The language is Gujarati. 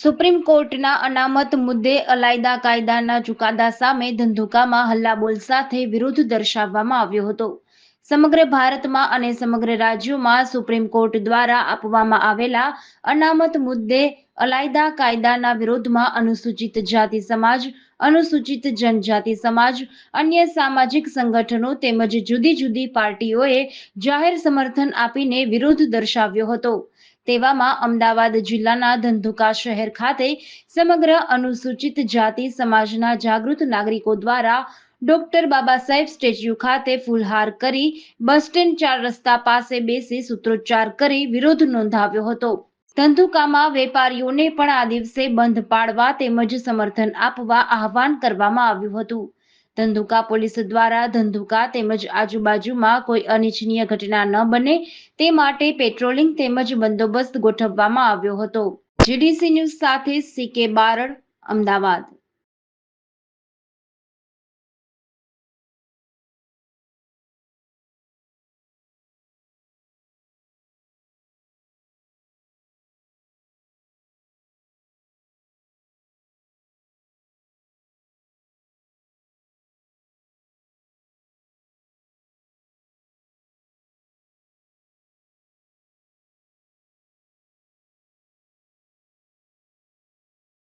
સુપ્રીમ કોર્ટના અનામત મુદ્દે અલાયદા કાયદાના ચુકાદા સામે ધંધુકામાં હલ્લાબોલ સાથે વિરોધ દર્શાવવામાં આવ્યો હતો. સમગ્ર ભારતમાં અને સમગ્ર રાજ્યોમાં સુપ્રીમ કોર્ટ દ્વારા આપવામાં આવેલા અનામત મુદ્દે અલાયદા કાયદાના વિરોધમાં અનુસૂચિત જાતિ સમાજ, અનુસૂચિત જનજાતિ સમાજ, અન્ય સામાજિક સંગઠનો તેમજ જુદી જુદી પાર્ટીઓએ જાહેર સમર્થન આપીને વિરોધ દર્શાવ્યો હતો. તેવામાં અમદાવાદ જિલ્લાના ધંધુકા શહેર ખાતે સમગ્ર અનુસૂચિત જાતિ સમાજના જાગૃત નાગરિકો દ્વારા ડોક્ટર બાબા સાહેબ સ્ટેચ્યુ ખાતે ફૂલહાર કરી બસ સ્ટેન્ડ ચાર રસ્તા પાસે બેસી સૂત્રોચ્ચાર કરી વિરોધ નોંધાવ્યો હતો. ધંધુકામાં વેપારીઓને પણ આ દિવસે બંધ પાડવા તેમજ સમર્થન આપવા આહવાન કરવામાં આવ્યું હતું. ધંધુકા પોલીસ દ્વારા ધંધુકા તેમજ આજુબાજુમાં કોઈ અનિચ્છનીય ઘટના ન બને તે માટે પેટ્રોલિંગ તેમજ બંદોબસ્ત ગોઠવવામાં આવ્યો હતો. જીડીસી ન્યૂઝ સાથે સીકે બારડ, અમદાવાદ.